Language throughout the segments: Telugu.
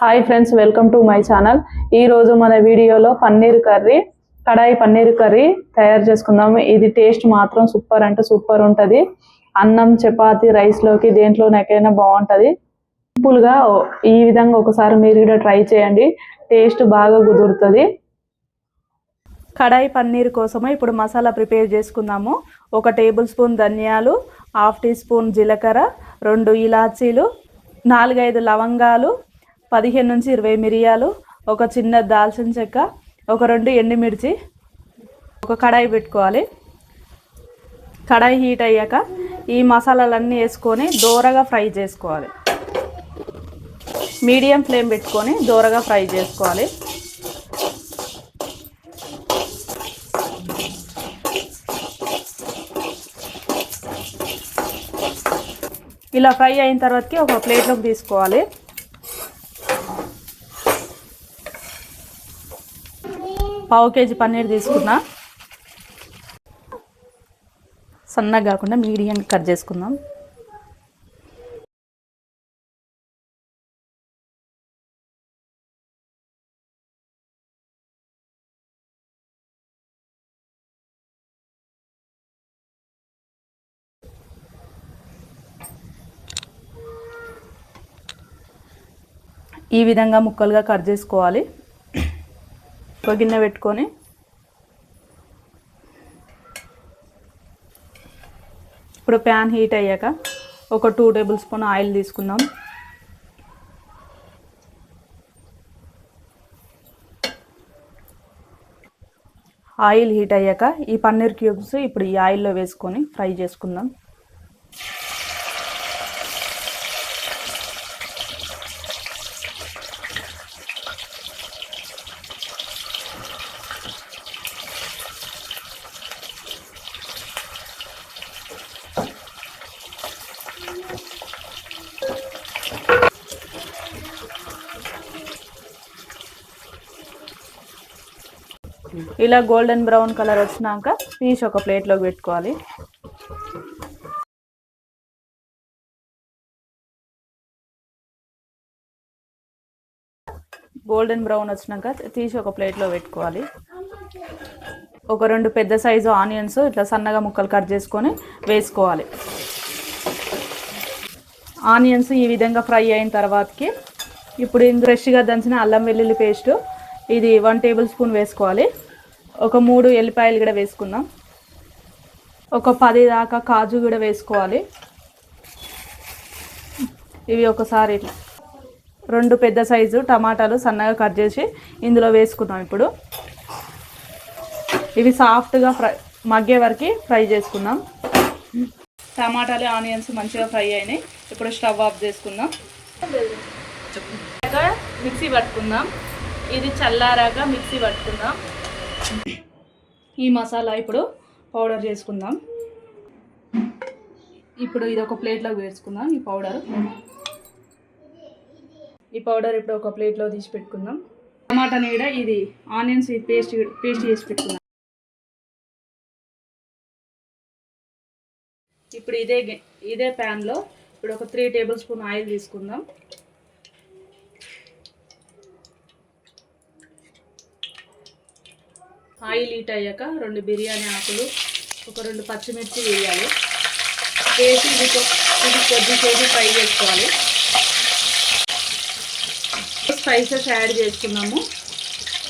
Hi friends welcome to my channel ఈ రోజు మన వీడియోలో పన్నీర్ కర్రీ కడాయి పన్నీర్ కర్రీ తయారు చేసుకుందాము. ఇది టేస్ట్ మాత్రం సూపర్ అంటే సూపర్ ఉంటుంది. అన్నం చపాతి రైస్లోకి లోకి బాగుంటుంది. సింపుల్గా ఈ విధంగా ఒకసారి మీరు కూడా ట్రై చేయండి. టేస్ట్ బాగా కుదురుతుంది. కడాయి పన్నీర్ కోసమే ఇప్పుడు మసాలా ప్రిపేర్ చేసుకుందాము. ఒక టేబుల్ స్పూన్ ధనియాలు హాఫ్ టీ స్పూన్ జీలకర్ర రెండు ఇలాచీలు నాలుగైదు లవంగాలు పదిహేను నుంచి ఇరవై మిరియాలు ఒక చిన్న దాల్చిన చెక్క ఒక రెండు ఎండుమిర్చి ఒక కడాయి పెట్టుకోవాలి. కడాయి హీట్ అయ్యాక ఈ మసాలాలన్నీ వేసుకొని దోరగా ఫ్రై చేసుకోవాలి. మీడియం ఫ్లేమ్ పెట్టుకొని దోరగా ఫ్రై చేసుకోవాలి. ఇలా ఫ్రై అయిన తర్వాతకి ఒక ప్లేట్లోకి తీసుకోవాలి. పావు కేజీ పన్నీర్ తీసుకున్నా. సన్నగా కాకుండా మీడియం కట్ చేసుకుందాం. ఈ విధంగా ముక్కలుగా కట్ చేసుకోవాలి. ఒక గిన్నె పెట్టుకొని ఇప్పుడు ప్యాన్ హీట్ అయ్యాక ఒక టూ టేబుల్ స్పూన్ ఆయిల్ తీసుకుందాం. ఆయిల్ హీట్ అయ్యాక ఈ పన్నీర్ క్యూబ్స్ ఇప్పుడు ఈ ఆయిల్లో వేసుకొని ఫ్రై చేసుకుందాం. ఇలా గోల్డెన్ బ్రౌన్ కలర్ వచ్చినాక తీసి ఒక ప్లేట్లోకి పెట్టుకోవాలి. గోల్డెన్ బ్రౌన్ వచ్చినాక తీసి ఒక ప్లేట్లో పెట్టుకోవాలి. ఒక రెండు పెద్ద సైజు ఆనియన్స్ ఇట్లా సన్నగా ముక్కలు కట్ చేసుకొని వేసుకోవాలి. ఆనియన్స్ ఈ విధంగా ఫ్రై అయిన తర్వాతకి ఇప్పుడు ఇందు ఫ్రెష్గా దంచిన అల్లం వెల్లుల్లి పేస్ట్. ఇది వన్ టేబుల్ స్పూన్ వేసుకోవాలి. ఒక మూడు ఎల్లిపాయలు కూడా వేసుకుందాం. ఒక పది దాకా కాజు కూడా వేసుకోవాలి. ఇవి ఒకసారి ఇట్లా రెండు పెద్ద సైజు టమాటాలు సన్నగా కట్ చేసి ఇందులో వేసుకుందాం ఇప్పుడు. ఇవి సాఫ్ట్గా ఫ్రై మగ్గే వరకు ఫ్రై చేసుకుందాం. టమాటాలు ఆనియన్స్ మంచిగా ఫ్రై అయినాయి. ఇప్పుడు స్టవ్ ఆఫ్ చేసుకుందాం. మిక్సీ పట్టుకుందాం. ఇది చల్లారాక మిక్సీ పట్టుకుందాం. ఈ మసాలా ఇప్పుడు పౌడర్ చేసుకుందాం. ఇప్పుడు ఇది ఒక ప్లేట్లోకి వేసుకుందాం ఈ పౌడర్. ఈ పౌడర్ ఇప్పుడు ఒక ప్లేట్లో తీసి పెట్టుకుందాం. టమాటా నీడ ఇది ఆనియన్స్ పేస్ట్ పేస్ట్ చేసి పెట్టుకుందాం. ఇప్పుడు ఇదే ఇదే ప్యాన్లో ఇప్పుడు ఒక త్రీ టేబుల్ స్పూన్ ఆయిల్ తీసుకుందాం. ఆయిల్ హీట్ అయ్యాక రెండు బిర్యానీ ఆకులు ఒక రెండు పచ్చిమిర్చి వేయాలి. వేసి ఇది ఇది కొద్దిసేపు ఫ్రై చేసుకోవాలి. స్పైసెస్ యాడ్ చేసుకున్నాము.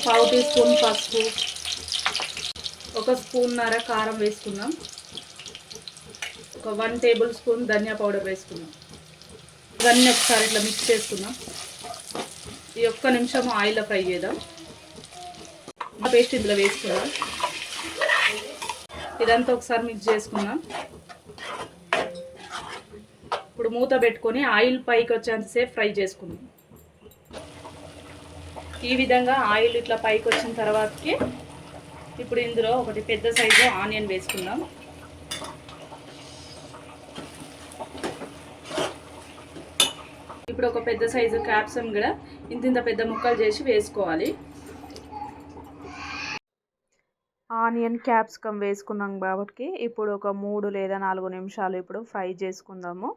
పావు టీ స్పూన్ పసుపు ఒక స్పూన్నర కారం వేసుకున్నాం ఒక one tablespoon dhania powder వేసుకున్నాం. ఇవన్నీ ఒకసారి ఇట్లా మిక్స్ చేసుకున్నాం. ఈ ఒక్క నిమిషం ఆయిల్లో ఫ్రై చేద్దాం. ఆ పేస్ట్ ఇందులో వేసుకుందాం. ఇదంతా ఒకసారి మిక్స్ చేసుకున్నాం ఇప్పుడు మూత పెట్టుకొని ఆయిల్ పైకి వచ్చేంతసేపు ఫ్రై చేసుకున్నాం ఈ విధంగా ఆయిల్ ఇట్లా పైకి వచ్చిన తర్వాతకి ఇప్పుడు ఇందులో ఒకటి పెద్ద సైజు ఆనియన్ వేసుకుందాం. ఇప్పుడు ఒక పెద్ద సైజు క్యాప్సమ్ కూడా ఇంత ఇంత పెద్ద ముక్కలు చేసి వేసుకోవాలి. ఆనియన్ క్యాప్సికమ్ వేసుకున్నాం కాబట్టి ఇప్పుడు ఒక మూడు లేదా నాలుగు నిమిషాలు ఇప్పుడు ఫ్రై చేసుకుందాము.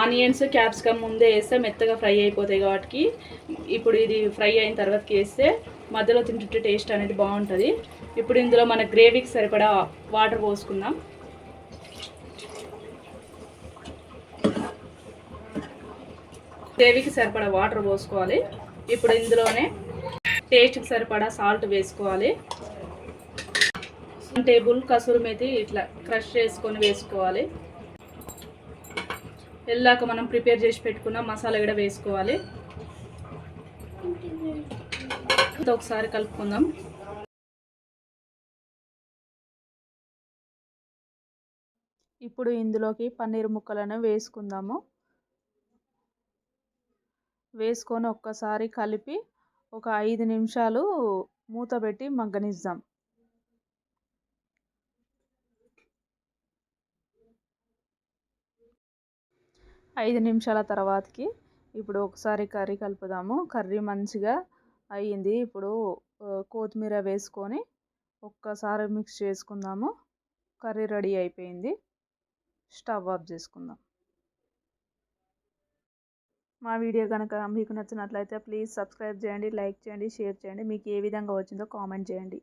ఆనియన్స్ క్యాప్సికమ్ ముందే వేస్తే మెత్తగా ఫ్రై అయిపోతాయి కాబట్టి ఇప్పుడు ఇది ఫ్రై అయిన తర్వాతకి వేస్తే మధ్యలో తింటుంటే టేస్ట్ అనేది బాగుంటుంది. ఇప్పుడు ఇందులో మన గ్రేవీకి సరిపడా వాటర్ పోసుకుందాం. గ్రేవీకి సరిపడా వాటర్ పోసుకోవాలి. ఇప్పుడు ఇందులోనే టేస్ట్కి సరిపడా సాల్ట్ వేసుకోవాలి. టేబుల్ కసూరి మెతి ఇట్లా క్రష్ చేసుకొని వేసుకోవాలి. వెళ్ళాక మనం ప్రిపేర్ చేసి పెట్టుకున్న మసాలా కూడా వేసుకోవాలి. ఒకసారి కలుపుకుందాం. ఇప్పుడు ఇందులోకి పన్నీర్ ముక్కలను వేసుకుందాము. వేసుకొని ఒక్కసారి కలిపి ఒక ఐదు నిమిషాలు మూత పెట్టి మగ్గనిద్దాం. ఐదు నిమిషాల తర్వాతకి ఇప్పుడు ఒకసారి కర్రీ కలుపుదాము. కర్రీ మంచిగా అయ్యింది. ఇప్పుడు కొత్తిమీర వేసుకొని ఒక్కసారి మిక్స్ చేసుకుందాము. కర్రీ రెడీ అయిపోయింది. స్టవ్ ఆఫ్ చేసుకుందాం. మా వీడియో కనుక మీకు నచ్చినట్లయితే ప్లీజ్ సబ్స్క్రైబ్ చేయండి లైక్ చేయండి షేర్ చేయండి. మీకు ఏ విధంగా వచ్చిందో కామెంట్ చేయండి.